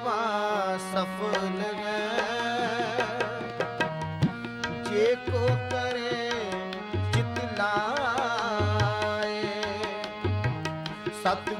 ਸੇਵਾ ਸਫਲ ਹੈ। ਜੇ ਕੋ ਕਰੇ ਚਿਤ ਲਾਏ। ਸਤਿਗੁਰ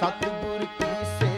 ਸਤਿਗੁਰ ਕੀ ਸੇ